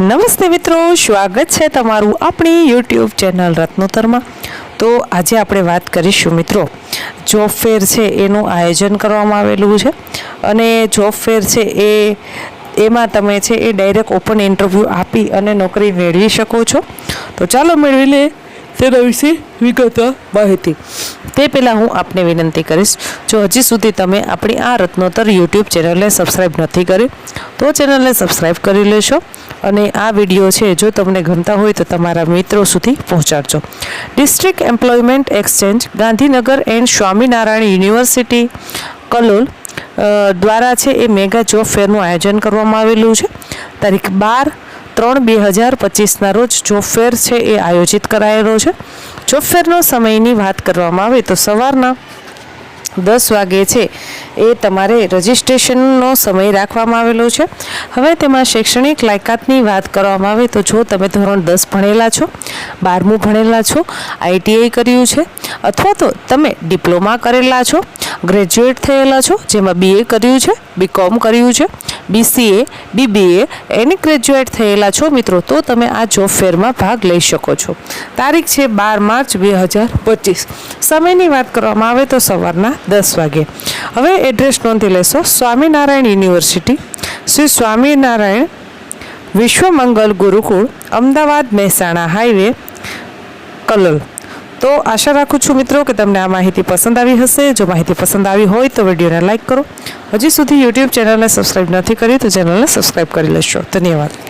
નમસ્તે મિત્રો, સ્વાગત છે તમારું આપણી યુટ્યુબ ચેનલ રત્નોતરમાં. તો આજે આપણે વાત કરીશું મિત્રો, જોબ ફેર છે એનું આયોજન કરવામાં આવેલું છે. અને જોબ ફેર છે એ, એમાં તમે છે એ ડાયરેક્ટ ઓપન ઇન્ટરવ્યૂ આપી અને નોકરી મેળવી શકો છો. તો ચાલો મેળવી લે તેના વિશે વિગતવાર માહિતી. તે પહેલાં હું આપને વિનંતી કરીશ, જો હજી સુધી તમે આપણી આ રત્નોત્તર યુટ્યુબ ચેનલને સબસ્ક્રાઈબ નથી કરી, તો ચેનલને સબસ્ક્રાઈબ કરી લેશો અને આ વીડિયો છે, જો તમને ગમતા હોય તો તમારા મિત્રો સુધી પહોંચાડજો. District employment exchange Gandhinagar and Swaminarayan university, Kalol દ્વારા છે એ મેગા જોબ ફેરનું આયોજન કરવામાં આવેલું છે. તારીખ બાર ત્રણ બે હજાર પચીસના રોજ જોબ છે એ આયોજિત કરાયેલો છે. જોબ સમયની વાત કરવામાં આવે તો સવારના દસ વાગે છે એ તમારે રજિસ્ટ્રેશનનો સમય રાખવામાં આવેલો છે. હવે તેમાં શૈક્ષણિક લાયકાતની વાત કરવામાં આવે તો જો તમે ધોરણ દસ ભણેલા છો, બારમું ભણેલા છો, આઈટીઆઈ કર્યું છે, અથવા તો તમે ડિપ્લોમા કરેલા છો ગ્રેજ્યુએટ થયેલા છો, જેમાં બીએ કર્યું છે બીકોમ કર્યું છે બીસીએ બીબીએ એની ગ્રેજ્યુએટ થયેલા છો મિત્રો, તો તમે આ જોબ ફેરમાં ભાગ લઈ શકો છો. તારીખ છે બાર માર્ચ બે હજાર પચીસ. સમયની વાત કરવામાં આવે તો સવારના દસ વાગે. હવે એડ્રેસ નોંધી લેશો, સ્વામિનારાયણ યુનિવર્સિટી. શ્રી સ્વામિનારાયણ વિશ્વમંગલ ગુરુકુળ, અમદાવાદ મહેસાણા હાઈવે, કલોલ. તો આશા રાખું છું મિત્રો કે તમને આ માહિતી પસંદ આવી હશે. જો માહિતી પસંદ આવી હોય તો વિડીયોને લાઇક કરો. હજી સુધી યુટ્યુબ ચેનલને સબસ્ક્રાઈબ નથી કરી તો ચેનલને સબસ્ક્રાઈબ કરી લેશો. ધન્યવાદ.